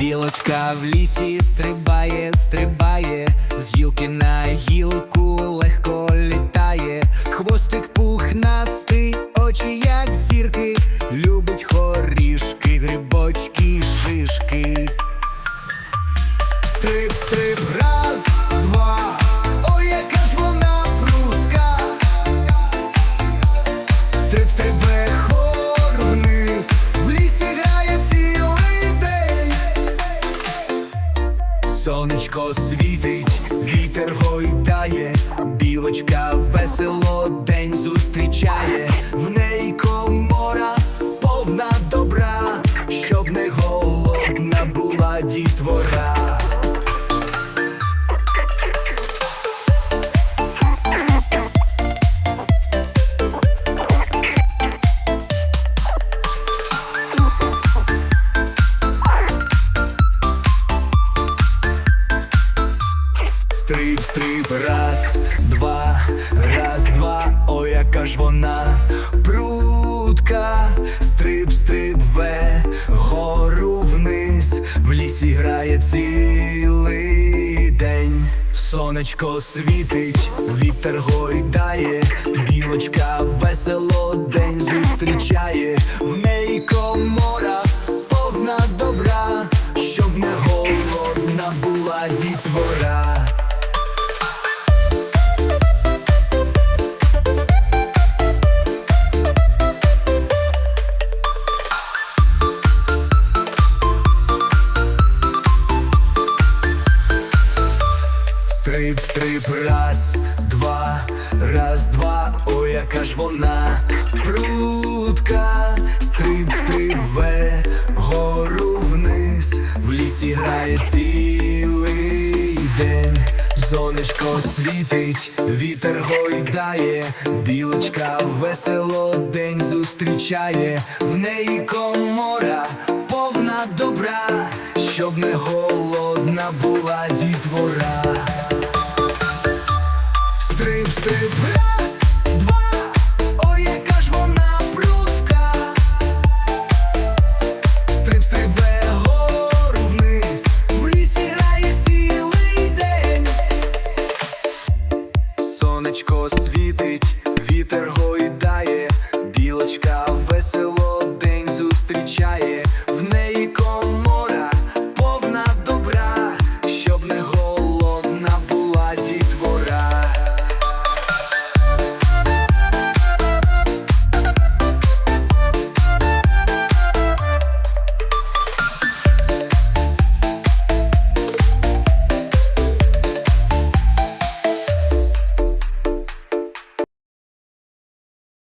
Білочка в лісі стрибає, стрибає, з гілки на гілку легко літає, хвостик пухнастий, очі як зірки, любить хорішки, грибочки, шишки. Стрип, стрип, раз, два, Сонечко світить, вітер гойдає, білочка весело день зустрічає, в неї комора повна добра, щоб не голодна була дітвора. Стрип, стрип, раз, два, раз, два, ой, яка ж вона прутка, стрип, стрип, ве, гору вниз, в лісі грає цілий день. Сонечко світить, вітер гойдає, білочка весело день зустрічає, в неї комора повна добра, щоб не голодна була дітвора. Стрип, стрип, раз, два, раз, два, ой, яка ж вона прутка, стрип, стрип, ве, гору вниз, в лісі грає цілий день, сонечко світить, вітер гойдає, білочка весело день зустрічає, в неї комора повна добра, щоб не голодна була дітвора.